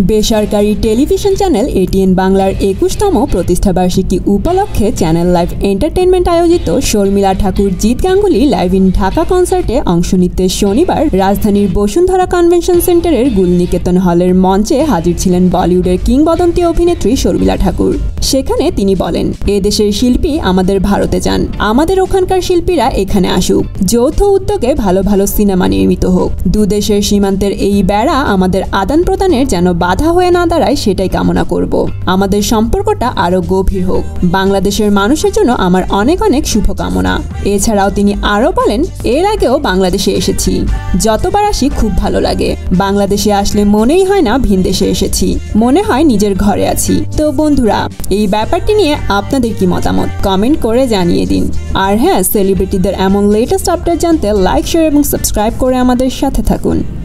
বেসরকারি television channel ATN বাংলার একুশতম প্রতিষ্ঠাবার্ষিকী উপলক্ষে চ্যানেল লাইভ এন্টারটেনমেন্ট আয়োজিত শর্মিলা ঠাকুর জিৎ গাঙ্গুলি লাইভ ইন ঢাকা কনসার্টে অংশ নিতে শনিবার রাজধানীর বসুন্ধরা কনভেনশন সেন্টারের গুলনিকেতন হলের মঞ্চে হাজির ছিলেন বলিউডের কিংবদন্তি অভিনেত্রী শর্মিলা ঠাকুর। সেখানে তিনি বলেন এ দেশের শিল্পী আমাদের ভারতে যান। আমাদের ওখানকার শিল্পীরা এখানে আসুক। যৌথ উদ্যোগে ভালো ভালো সিনেমা নির্মিত হোক। দুদেশের সীমান্তের এই বেড়া আমাদের আদান প্রদানের যেন বাধা হয়ে না দাঁড়ায় সেটাই কামনা করব। আমাদের সম্পর্কটা আরও গভীর হোক। বাংলাদেশের মানুষের জন্য আমার অনেক অনেক শুভকামনা। এছাড়াও তিনি আরও বলেন, এর আগেও বাংলাদেশে এসেছি। যতবার আসি খুব ভালো লাগে। বাংলাদেশে আসলে মনেই হয় না ভিন দেশে এসেছি। মনে হয় নিজের ঘরে আছি। তো বন্ধুরা, এই ব্যাপারটি নিয়ে আপনাদের কি মতামত? কমেন্ট করে জানিয়ে দিন। আর হ্যাঁ সেলিব্রিটিদের এমন লেটেস্ট আপডেট জানতে লাইক শেয়ার এবং সাবস্ক্রাইব করে আমাদের সাথে থাকুন।